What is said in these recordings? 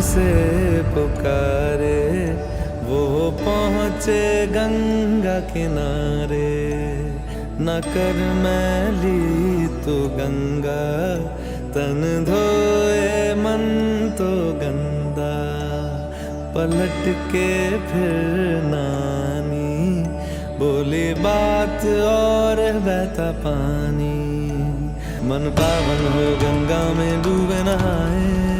से पुकारे, वो पहुँचे गंगा किनारे। न कर मैली तो गंगा, तन धोए मन तो गंदा। पलट के फिर नानी, बोली बात और बहता पानी। मन पावन हो गंगा में डूबे नहाए।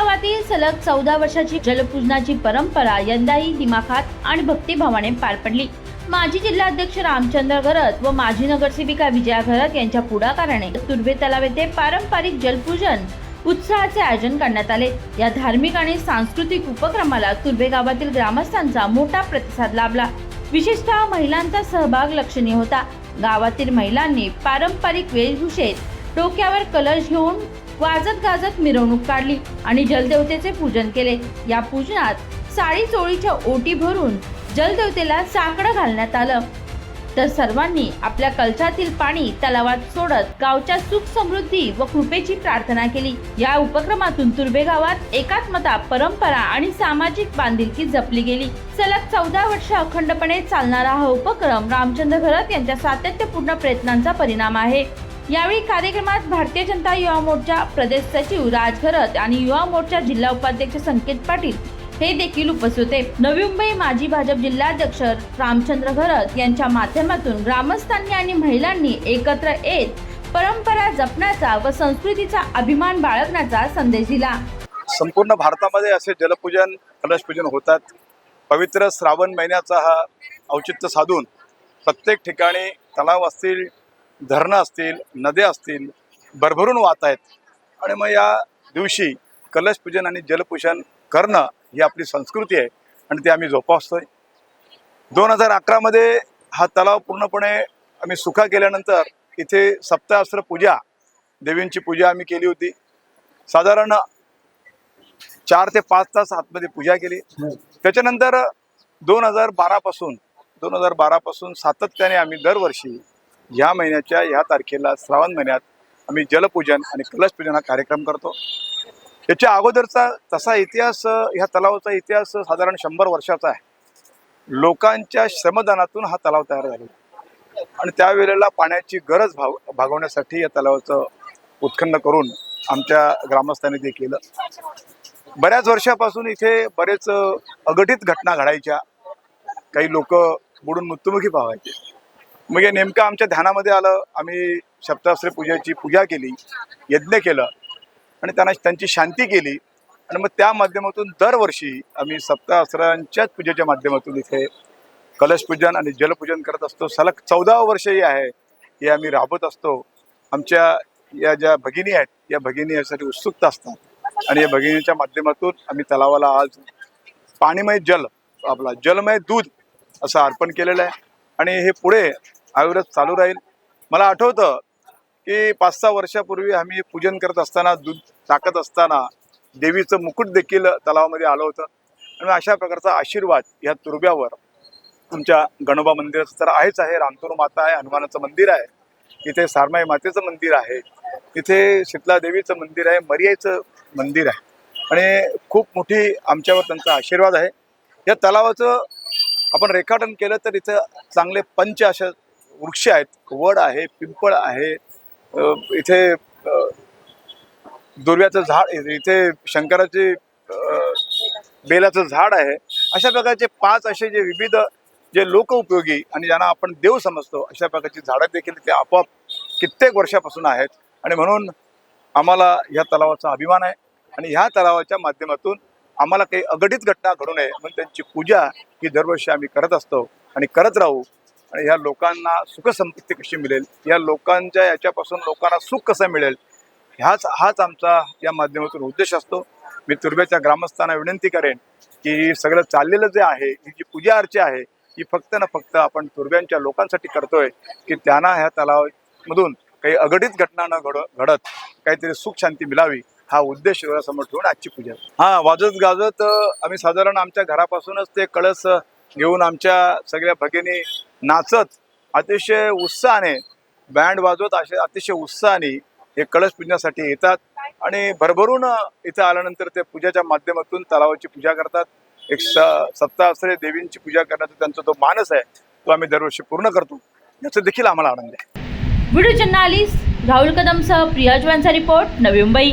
गावातील सलग चौदा वर्षाची जलपूजनाची परंपरा यंदाही दिमाखात आणि भक्तिभावाने पार पडली. माजी जिल्हाध्यक्ष रामचंद्र घरत व माजी नगरसेविका विजया घरत यांच्या पुढाकाराने तुर्भे तलाव येथे पारंपरिक जलपूजन उत्साहाचे आयोजन करण्यात आले. या धार्मिक आणि सांस्कृतिक उपक्रमाला तुर्भे गावातील ग्रामस्थांचा मोठा प्रतिसाद लाभला. विशेषतः महिलांचा सहभाग लक्षणीय होता. गावातील महिलांनी पारंपरिक वेशभूषेत डोक्यावर कलश घेऊन वाजत गाजत मिरवणूक काढली आणि जलदेवतेचे पूजन केले. या पूजनात साडी चोळीच्या ओटी भरून जलदेवतेला साकडं घालण्यात आलं. तर सर्वांनी आपल्या कलशातील पाणी तलावात सोडत गावच्या सुख समृद्धी व कृपेची प्रार्थना केली. या उपक्रमातून तुर्भे गावात एकात्मता परंपरा आणि सामाजिक बांधिलकी जपली गेली. सलग चौदा वर्ष अखंडपणे चालणारा हा उपक्रम रामचंद्र घरत यांच्या सातत्यपूर्ण प्रयत्नांचा परिणाम आहे. यावेळी कार्यक्रमात भारतीय जनता युवा मोर्चा प्रदेश सचिव राज घरत आणि युवा मोर्चा जिल्हा उपाध्यक्ष संकेत पाटील हे देखील उपस्थित होते. नवी मुंबई माजी भाजप जिल्हाध्यक्ष रामचंद्र घरत यांच्या माध्यमातून ग्रामस्थांनी आणि महिलांनी एकत्र येत परंपरा जपण्याचा व संस्कृतीचा अभिमान बाळगण्याचा संदेश दिला. संपूर्ण भारतामध्ये असे जलपूजन कलशपूजन होतात. पवित्र श्रावण महिन्याचा हा औचित्य साधून प्रत्येक ठिकाणी तलाव असतील धरणं असतील नद्या असतील भरभरून वाहत आहेत. आणि मग या दिवशी कलशपूजन आणि जलपूजन करणं ही आपली संस्कृती आहे आणि ती आम्ही जोपासतोय. दोन हजार अकरामध्ये हा तलाव पूर्णपणे आम्ही सुखा केल्यानंतर इथे सप्तास्त्र पूजा देवींची पूजा आम्ही केली होती. साधारण चार ते पाच तास आतमध्ये पूजा केली. त्याच्यानंतर दोन हजार बारापासून दोन हजार बारापासून सातत्याने आम्ही दरवर्षी या महिन्याच्या या तारखेला श्रावण महिन्यात आम्ही जलपूजन आणि कलशपूजन हा कार्यक्रम करतो. याच्या अगोदरचा तसा इतिहास ह्या तलावाचा इतिहास साधारण शंभर वर्षाचा आहे. लोकांच्या श्रमदानातून हा तलाव तयार झालेला आणि त्यावेळेला पाण्याची गरज भाव भागवण्यासाठी या तलावाचं उत्खनन करून आमच्या ग्रामस्थांनी ते केलं. बऱ्याच वर्षापासून इथे बरेच अघटित घटना घडायच्या. काही लोक बुडून मृत्युमुखी पावायचे मग हे नेमकं आमच्या ध्यानामध्ये आलं आम्ही सप्तास्त्र पूजेची पूजा केली यज्ञ केलं आणि त्यांना त्यांची शांती केली. आणि मग त्या माध्यमातून दरवर्षी आम्ही सप्तास्त्रांच्याच पूजेच्या माध्यमातून इथे कलशपूजन आणि जलपूजन करत असतो. सलग चौदा वर्ष हे आहे हे आम्ही राबत असतो. आमच्या या ज्या भगिनी आहेत या भगिनी यासाठी उत्सुकता असतात. आणि या भगिनीच्या माध्यमातून आम्ही तलावाला आज पाणीमय जल आपला जलमय दूध असं अर्पण केलेलं आहे. आणि हे पुढे अविरत चालू राहील. मला आठवतं की पाच सहा वर्षापूर्वी आम्ही पूजन करत असताना दूध टाकत असताना देवीचं मुकुट देखील तलावामध्ये आलं होतं. आणि अशा प्रकारचा आशीर्वाद या तुर्ब्यावर आमच्या गणोबा मंदिराचं तर आहेच आहे. रामतोर माता आहे हनुमानाचं मंदिर आहे. इथे सारमाई मातेचं मंदिर आहे. इथे शीतला देवीचं मंदिर आहे मर्याईचं मंदिर आहे. आणि खूप मोठी आमच्यावर त्यांचा आशीर्वाद आहे. या तलावाचं आपण रेखाटन केलं तर इथं चांगले पंच अशा वृक्ष आहेत वड आहे पिंपळ आहे इथे दुर्व्याचं झाड इथे शंकराचे बेलाचं झाड आहे. अशा प्रकारचे पाच असे जे विविध जे लोक उपयोगी आणि ज्यांना आपण देव समजतो अशा प्रकारची झाडं देखील ते आपोआप कित्येक वर्षापासून आहेत. आणि म्हणून आम्हाला ह्या तलावाचा अभिमान आहे आणि ह्या तलावाच्या माध्यमातून आम्हाला काही अघटित घटना घडू नये म्हणून त्यांची पूजा ही दरवर्षी आम्ही करत असतो आणि करत राहू. आणि ह्या लोकांना सुखसंपत्ती कशी मिळेल? या लोकांच्या याच्यापासून लोकांना सुख कसं मिळेल? ह्याच हाच आमचा या माध्यमातून उद्देश असतो. मी तुर्ब्याच्या ग्रामस्थांना विनंती करेन की सगळं चाललेलं जे आहे ही जी पूजा अर्चा आहे ही फक्त ना फक्त आपण तुर्ब्यांच्या लोकांसाठी करतोय की त्यांना ह्या तलावामधून काही अघटित घटना न घड घडत काहीतरी सुख शांती मिळावी हा उद्देश डोळ्यासमोर ठेवून आजची पूजा. हा वाजत गाजत आम्ही साधारण आमच्या घरापासूनच ते कळस घेऊन आमच्या सगळ्या भगिनी नाचत अतिशय उत्साहाने बँड वाजवत असे अतिशय उत्साहाने हे कळस पूजण्यासाठी येतात. आणि भरभरून इथं आल्यानंतर ते पूजाच्या माध्यमातून तलावाची पूजा करतात. एक स सप्ताश्रय देवींची पूजा करण्याचा त्यांचा जो मानस आहे तो आम्ही दरवर्षी पूर्ण करतो. याचा देखील आम्हाला आनंद आहे. व्हिडिओ जर्नालिस्ट राहुल कदमसह प्रिया जवानचा रिपोर्ट नवी मुंबई.